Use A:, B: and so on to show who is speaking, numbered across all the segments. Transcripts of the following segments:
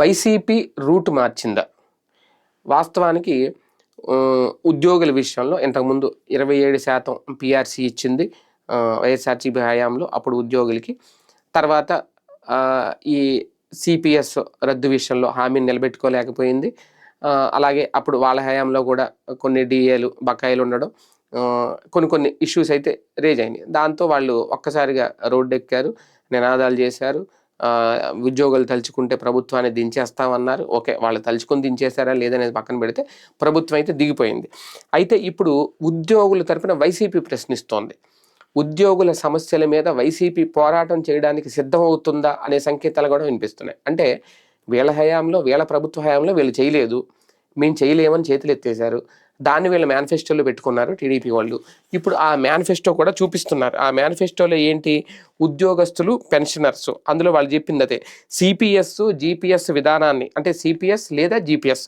A: YCP route మార్చిందా? వాస్తవానికి ఉద్యోగుల విషయంలో ఇంతకుముందు ఇరవై ఏడు శాతం పిఆర్సీ ఇచ్చింది. వైఎస్ఆర్సీపీ హయాంలో అప్పుడు ఉద్యోగులకి. తర్వాత ఈ సిపిఎస్ రద్దు విషయంలో హామీని నిలబెట్టుకోలేకపోయింది. అలాగే అప్పుడు వాళ్ళ హయాంలో కూడా కొన్ని డిఏలు బకాయిలు ఉండడం కొన్ని కొన్ని ఇష్యూస్ అయితే రేజ్ అయినాయి. దాంతో వాళ్ళు ఒక్కసారిగా రోడ్డు ఎక్కారు నినాదాలు చేశారు. ఉద్యోగులు తలుచుకుంటే ప్రభుత్వాన్ని దించేస్తామన్నారు. ఓకే వాళ్ళు తలుచుకొని దించేశారా లేదనేది పక్కన పెడితే ప్రభుత్వం అయితే దిగిపోయింది. అయితే ఇప్పుడు ఉద్యోగుల తరపున వైసీపీ ప్రశ్నిస్తోంది. ఉద్యోగుల సమస్యల మీద వైసీపీ పోరాటం చేయడానికి సిద్ధమవుతుందా అనే సంకేతాలు కూడా వినిపిస్తున్నాయి. అంటే వీళ్ళ హయాంలో వీళ్ళ ప్రభుత్వ హయాంలో వీళ్ళు చేయలేదు. మేము చేయలేమని చేతులు ఎత్తేశారు. దాన్ని వీళ్ళ మేనిఫెస్టోలో పెట్టుకున్నారు టీడీపీ వాళ్ళు. ఇప్పుడు ఆ మేనిఫెస్టో కూడా చూపిస్తున్నారు. ఆ మేనిఫెస్టోలో ఏంటి? ఉద్యోగస్తులు పెన్షనర్స్. అందులో వాళ్ళు చెప్పింది అదే. సిపిఎస్ జీపీఎస్ విధానాన్ని అంటే సిపిఎస్ లేదా జీపీఎస్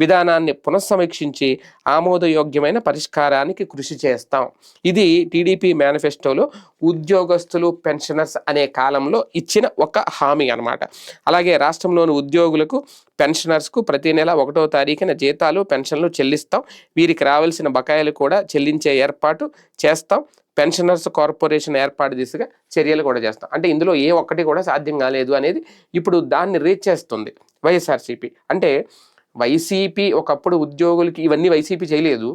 A: విధానాన్ని పునఃసమీక్షించి ఆమోదయోగ్యమైన పరిష్కారానికి కృషి చేస్తాం. ఇది టీడీపీ మేనిఫెస్టోలో ఉద్యోగస్తులు పెన్షనర్స్ అనే కాలంలో ఇచ్చిన ఒక హామీ అన్నమాట. అలాగే రాష్ట్రంలోని ఉద్యోగులకు పెన్షనర్స్కు ప్రతి నెల ఒకటో తారీఖున జీతాలు పెన్షన్లు చెల్లిస్తాం. వీరికి రావాల్సిన బకాయిలు కూడా చెల్లించే ఏర్పాటు చేస్తాం. పెన్షనర్స్ కార్పొరేషన్ ఏర్పాటు దిశగా చర్యలు కూడా చేస్తాం. అంటే ఇందులో ఏ ఒక్కటి కూడా సాధ్యం కాలేదు అనేది ఇప్పుడు దాన్ని రీచ్ చేస్తుంది వైఎస్ఆర్సీపీ. అంటే వైసీపీ ఒకప్పుడు ఉద్యోగులకి ఇవన్నీ వైసీపీ చేయలేదు.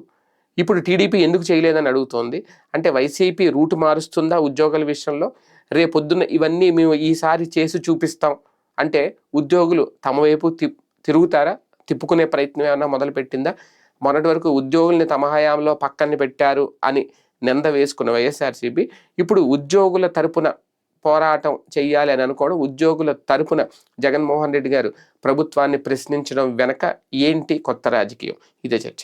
A: ఇప్పుడు టీడీపీ ఎందుకు చేయలేదని అడుగుతోంది. అంటే వైసీపీ రూట్ మారుస్తుందా ఉద్యోగుల విషయంలో? రేపొద్దున ఇవన్నీ మేము ఈసారి చేసి చూపిస్తాం. అంటే ఉద్యోగులు తమ వైపు తి తిరుగుతారా? తిప్పుకునే ప్రయత్నం ఏమైనా మొదలుపెట్టిందా? మొన్నటి వరకు ఉద్యోగుల్ని తమ హయాంలో పక్కన పెట్టారు అని నింద వేసుకున్న వైఎస్ఆర్సీపీ ఇప్పుడు ఉద్యోగుల తరపున పోరాటం చేయాలి అని అనుకోవడం ఉద్యోగుల తరపున జగన్మోహన్ రెడ్డి గారు ప్రభుత్వాన్ని ప్రశ్నించడం వెనక ఏంటి కొత్త రాజకీయం? ఇదే చర్చ.